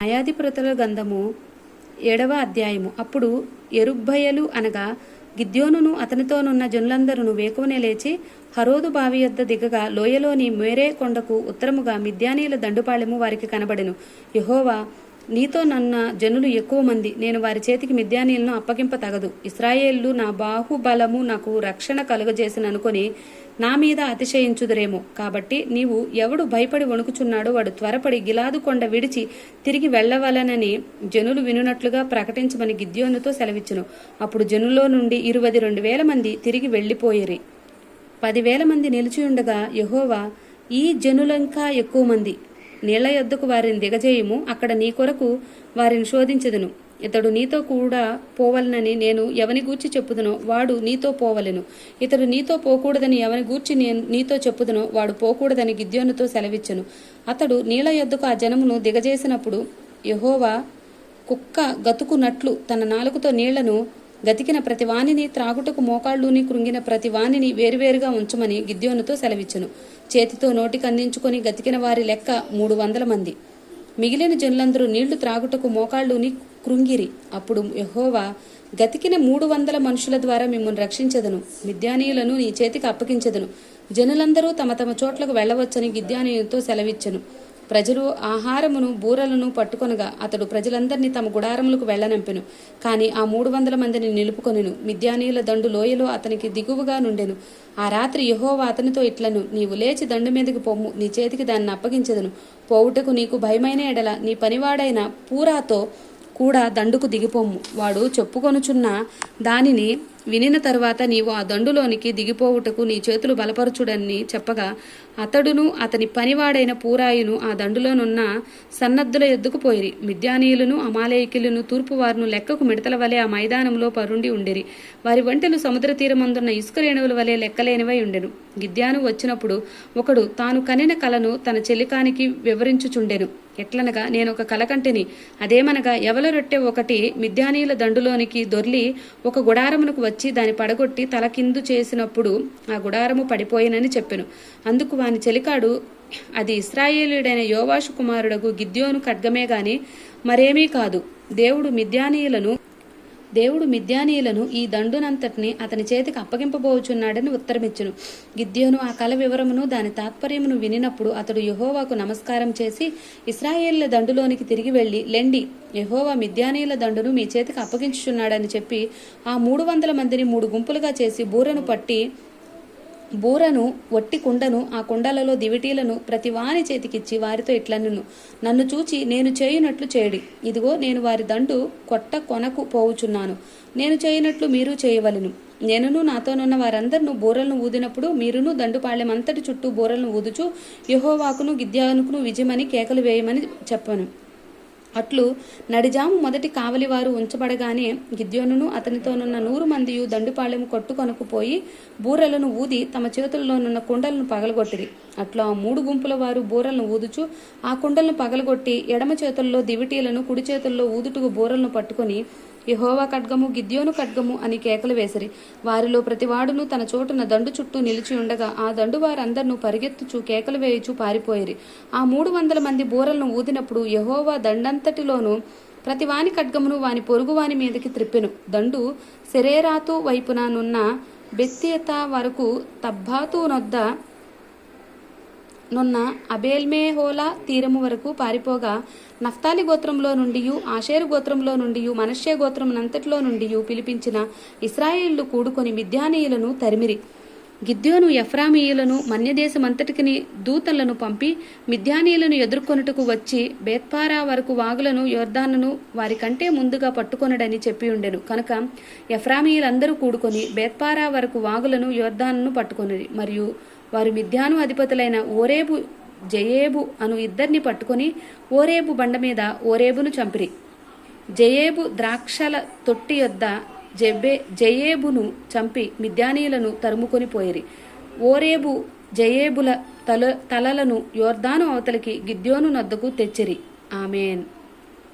న్యాయాధిపతుల గంధము ఏడవ అధ్యాయము. అప్పుడు ఎరుబ్బయలు అనగా గిద్యోనును అతనితోనున్న జనులందరూ వేకువనే లేచి హరోదు బావి యొద్ద దిగగా లోయలోని మేరే కొండకు ఉత్తరముగా మిద్యానీల దండుపాళెము వారికి కనబడెను. యహోవా నీతో నన్న జనులు ఎక్కువ మంది. నేను వారి చేతికి మిద్యానీలను అప్పగింప తగదు. ఇస్రాయేళ్ళు నా బాహుబలము నాకు రక్షణ కలుగజేసిననుకొని నా మీద అతిశయించుదురేమో. కాబట్టి నీవు ఎవడు భయపడి వణుకుచున్నాడో వాడు త్వరపడి గిలాదు కొండ విడిచి తిరిగి వెళ్ళవలనని జనులు వినునట్లుగా ప్రకటించమని గిద్యోనుతో సెలవిచ్చును. అప్పుడు జనులో నుండి ఇరువది రెండు వేల మంది తిరిగి వెళ్ళిపోయిరి. పదివేల మంది నిలిచి ఉండగా యహోవా ఈ జనులంకా ఎక్కువ మంది. నీళ్ళ యొద్దకు వారిని దిగజేయము అక్కడ నీ కొరకు వారిని శోధించదును. ఇతడు నీతో కూడా పోవలనని నేను ఎవని గూర్చి చెప్పుదునో వాడు నీతో పోవలెను. ఇతడు నీతో పోకూడదని ఎవని గూర్చి నేను నీతో చెప్పుదనో వాడు పోకూడదని గిద్యోనుతో సెలవిచ్చెను. అతడు నీళ్ళ యొద్దకు ఆ జనమును దిగజేసినప్పుడు యహోవా కుక్క గతుకునట్లు తన నాలుగుతో నీళ్ళను గతికిన ప్రతి వాణిని త్రాగుటకు మోకాళ్ళుని కృంగిన ప్రతి వాణిని వేరువేరుగా ఉంచమని గిద్యోనుతో సెలవిచ్చును. చేతితో నోటికందించుకొని గతికిన వారి లెక్క మూడు వందల మంది. మిగిలిన జనులందరూ నీళ్ళు త్రాగుటకు మోకాళ్ళుని కృంగిరి. అప్పుడు యహోవా గతికిన మూడు వందల మనుషుల ద్వారా మిమ్మల్ని రక్షించదను. మిద్యానీయులను నీ చేతికి అప్పగించదను. జనులందరూ తమ తమ చోట్లకు వెళ్ళవచ్చని గిద్యానీయులతో సెలవిచ్చెను. ప్రజలు ఆహారమును బూరలను పట్టుకొనగా అతడు ప్రజలందరినీ తమ గుడారములకు వెళ్ళనంపెను. కాని ఆ మూడు వందల మందిని నిలుపుకొనెను. మిద్యానీయుల దండు లోయలో అతనికి దిగువగా నుండెను. ఆ రాత్రి యహోవా అతనితో ఇట్లను నీవు లేచి దండు మీదకి పొమ్ము నీ చేతికి దాన్ని అప్పగించదును. పోవుటకు నీకు భయమైన ఎడల నీ పనివాడైన పూరాతో కూడా దండుకు దిగిపోము. వాడు చెప్పుకొనుచున్న దానిని వినిన తర్వాత నీవు ఆ దండులోనికి దిగిపోవుటకు నీ చేతులు బలపరచుడని చెప్పగా అతడును అతని పనివాడైన పూరాయును ఆ దండులోనున్న సన్నద్ధుల ఎద్దుకు పోయిరి. మిద్యానీయులను అమాలేయకులను తూర్పు వారును లెక్కకు మిడతల వలె ఆ మైదానంలో పరుండి ఉండేరి. వారి వంటలు సముద్ర తీరమందున్న ఇసుక రేణువుల వలె లెక్కలేనివై ఉండెను. గిద్యాను వచ్చినప్పుడు ఒకడు తాను కనిన కలను తన చెలికానికి వివరించుచుండెను. ఎట్లనగా నేను ఒక కలకంటిని. అదేమనగా ఎవల రొట్టె ఒకటి మిద్యానీయుల దండులోనికి దొర్లి ఒక గుడారమునకు వచ్చి దాని పడగొట్టి తల కిందు చేసినప్పుడు ఆ గుడారము పడిపోయినని చెప్పెను. అందుకు వాని చెలికాడు అది ఇస్రాయేలుడైన యోవాషు కుమారుడకు గిద్యోను ఖడ్గమే గాని మరేమీ కాదు. దేవుడు మిద్యానీయులను దేవుడు మిద్యానీయులను ఈ దండునంతటిని అతని చేతికి అప్పగింపబోచున్నాడని ఉత్తరమిచ్చును. గిద్యోను ఆ కల వివరమును దాని తాత్పర్యమును వినినప్పుడు అతడు యహోవాకు నమస్కారం చేసి ఇస్రాయేళ్ళ దండులోనికి తిరిగి వెళ్ళి లెండి యహోవా మిద్యానీయుల దండును మీ చేతికి అప్పగించుచున్నాడని చెప్పి ఆ మూడు వందల మందిని మూడు గుంపులుగా చేసి బూరను పట్టి బూరను ఒట్టి కుండను ఆ కుండలలో దివిటీలను ప్రతి వాని చేతికిచ్చి వారితో ఇట్లనును. నన్ను చూచి నేను చేయునట్లు చేయడి ఇదిగో నేను వారి దండు కొట్ట కొనకు పోవుచున్నాను. నేను చేయనట్లు మీరు చేయవలను. నేనును నాతోనున్న వారందరిను బూరలను ఊదినప్పుడు మీరును దండుపాళ్యమంతటి చుట్టూ బూరలను ఊదుచు యహోవాకును గిద్యానుకును విజయమని కేకలు వేయమని చెప్పాను. అట్లు నడిజాము మొదటి కావలివారు ఉంచబడగానే గిద్యోనును అతనితోనున్న నూరు మందియు దండుపాళెము కొట్టుకొనకుపోయి బూరలను ఊది తమ చేతుల్లోనున్న కుండలను పగలగొట్టిరి. అట్లా ఆ మూడు గుంపుల వారు బూరలను ఊదుచు ఆ కుండలను పగలగొట్టి ఎడమ చేతుల్లో దివిటీలను కుడి చేతుల్లో ఊదుటుకు బూరలను పట్టుకొని యహోవా ఖడ్గము గిద్యోను ఖడ్గము అని కేకలు వేసిరి. వారిలో ప్రతివాడును తన చోటున దండు చుట్టూ నిలిచి ఉండగా ఆ దండు వారందరినూ పరిగెత్తుచు కేకలు వేయుచు పారిపోయిరి. ఆ మూడు వందల మంది బూరలను ఊదినప్పుడు యహోవా దండంతటిలోనూ ప్రతివాని ఖడ్గమును వాని పొరుగువాని మీదకి త్రిప్పెను. దండు శరేరాతు వైపున నున్న బెత్తియత వరకు తబ్బాతు నొద్ద నున్న అబేల్మేహోలా తీరము వరకు పారిపోగా నఫ్తాలి గోత్రంలో నుండి ఆషేరు గోత్రంలో నుండి మనష్య గోత్రమునంతటిలో నుండి పిలిపించిన ఇస్రాయేళ్ళు కూడుకొని మిద్యానీయులను తరిమిరి. గిద్యోను ఎఫ్రామీయులను మన్యదేశమంతటికి దూతలను పంపి మిథ్యానీయులను ఎదుర్కొనుటకు వచ్చి బేత్పారా వరకు వాగులను యోర్దానను వారి కంటే ముందుగా పట్టుకొనడని చెప్పి ఉండెను కనుక ఎఫ్రామీయులందరూ కూడుకొని బేత్పారా వరకు వాగులను యోర్దానును పట్టుకొనిరి. మరియు వారు మిథ్యాను అధిపతులైన ఓరేబు జయేబు అను ఇద్దరిని పట్టుకొని ఓరేబు బండ మీద ఓరేబును చంపిరి. జయేబు ద్రాక్షల తొట్టి యొద్ద జెబ్బే జయేబును చంపి మిద్యానీయులను తరుముకొని పోయిరి. ఓరేబు జయేబుల తల తలలను యోర్దాను అవతలికి గిద్యోను నద్దకు తెచ్చిరి. ఆమెన్.